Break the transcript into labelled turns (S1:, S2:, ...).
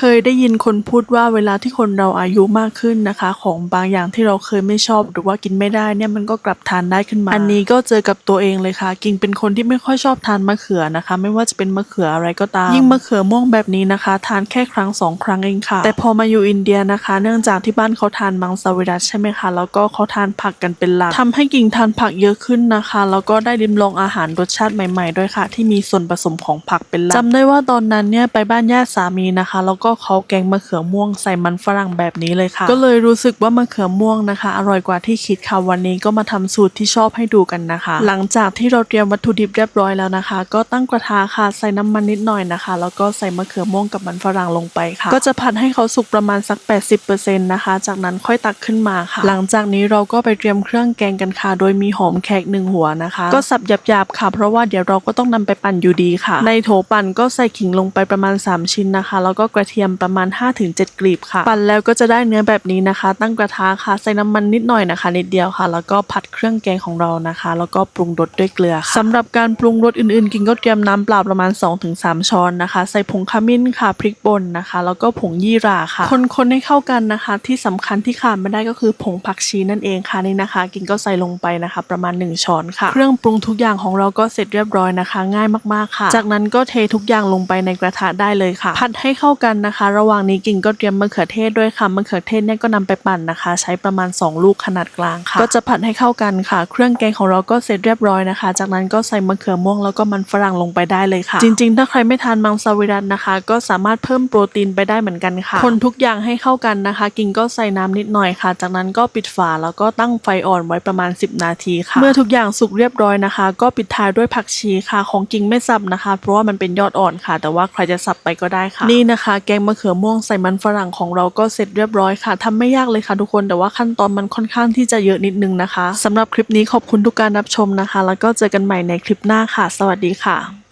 S1: เคยได้ยินคนพูดว่าเวลาที่คนเราอายุมากขึ้นนะคะ ของบางอย่างที่เราเคยไม่ชอบหรือว่ากินไม่ได้เนี่ยมันก็กลับทานได้ขึ้นมา อันนี้ก็เจอกับตัวเองเลยค่ะ กิงเป็นคนที่ไม่ค่อยชอบทานมะเขือนะคะ ไม่ว่าจะเป็นมะเขืออะไรก็ตาม ยิ่งมะเขือม่วงแบบนี้นะคะ ทานแค่ครั้งสองครั้งเองค่ะ แต่พอมาอยู่อินเดียนะคะ เนื่องจากที่บ้านเขาทานมังสวิรัตใช่ไหมคะแล้วก็เขาทานผักกันเป็นหลักทำให้กิ่งทานผักเยอะขึ้นนะคะแล้วก็ได้ริมลองอาหารรสชาติใหม่ ๆ ด้วยค่ะ ที่มีส่วนผสมของผักเป็นหลักจำได้ว่าตอนนั้นเนี่ยไปบ้านญาติสามีนะคะแล้วก็เขาแกงมะเขือม่วงใส่มันฝรั่งแบบนี้เลยค่ะ ก็เลยรู้สึกว่ามะเขือม่วงนะคะ อร่อยกว่าที่คิดค่ะวันนี้ก็มาทำสูตรที่ชอบให้ดูกันนะคะ หลังจากที่เราเตรียมวัตถุดิบเรียบร้อยแล้วนะคะ ก็ตั้งกระทะค่ะใส่น้ำมันนิดหน่อยนะคะ แล้วก็ใส่มะเขือม่วงกับมันฝรั่งลงไปค่ะ ก็จะผัดให้เขาสุกประมาณสัก 80%นะคะ จากนั้นค่อยตักขึ้นมาค่ะ หลังจากนี้เราก็ไปเตรียมเครื่องแกงกันค่ะ โดยมีหอมแขกหนึ่งหัวนะคะ ก็สับหยาบๆค่ะ เพราะว่าเดี๋ยวเราก็ต้องนำไปปั่นอยู่ดีค่ะ ในโถปั่นก็ใส่ขิงลงไปประมาณ 3 ชิ้นนะคะ แล้วก็กระเทียมประมาณ 5-7 กลีบค่ะ ปั่นแล้วก็จะได้เนื้อแบบนี้นะคะ ตั้งกระทะค่ะ ใส่น้ำมันนิดหน่อยนะคะ นิดเดียวค่ะ แล้วก็ผัดเครื่องแกงของเรานะคะ แล้วก็ปรุงรสด้วยเกลือค่ะสำหรับการปรุงรสอื่นๆ กินก็เตรียมน้ำเปล่าประมาณ 2-3 ช้อนนะคะ ใส่ผงขมิ้นค่ะพริกป่นนะคะ แล้วก็ผงยี่หร่าค่ะ คนๆให้เข้ากันนะคะ ที่สำคัญที่ขาดไม่ได้ก็คือผงผักชีนั่นเองค่ะนี่นะคะ กินก็ใส่ลงไปนะคะ ประมาณ 1 ช้อนค่ะ เครื่องปรุงทุกอย่างของเราก็เสร็จเรียบร้อยนะคะ ง่ายมากๆค่ะ จากนั้นก็เททุกอย่างลงไปในกระทะได้เลยค่ะ ผัดให้เข้ากันนะคะ ระหว่างนี้กินก็เตรียมมะเขือเทศด้วยค่ะมะเขือเทศเนี่ยก็นำไปปั่นนะคะ ใช้ประมาณ 2 ลูกขนาดกลางค่ะ ก็จะผัดให้เข้ากันค่ะ เครื่องแกงของเราก็เสร็จเรียบร้อยนะคะ จากนั้นก็ใส่มะเขือม่วงแล้วก็มันฝรั่งลงไปได้เลยค่ะ จริง ๆ ถ้าใครไม่ทานมังสวิรัตนะคะ ก็สามารถเพิ่มโปรตีนไปได้เหมือนกันค่ะ คนทุกอย่างให้เข้ากันนะคะ กินก็ใส่น้ำนิดหน่อยค่ะ จากนั้นก็ปิดฝาแล้วก็ตั้งไฟอ่อนไว้ประมาณ 10 นาทีค่ะ เมื่อทุกอย่างสุกเรียบร้อยนะคะ ก็ปิดท้ายด้วยผักชีค่ะ ของกิ่งไม่สับนะคะ เพราะว่ามันเป็นยอดอ่อนค่ะ แต่ว่าใครจะสับไปก็ได้ค่ะ นี่นะคะแกงมะเขือม่วงใส่มันฝรั่งของเราก็เสร็จเรียบร้อยค่ะทำไม่ยากเลยค่ะทุกคนแต่ว่าขั้นตอนมันค่อนข้างที่จะเยอะนิดนึงนะคะสำหรับคลิปนี้ขอบคุณทุกการรับชมนะคะ แล้วก็เจอกันใหม่ในคลิปหน้าค่ะ สวัสดีค่ะ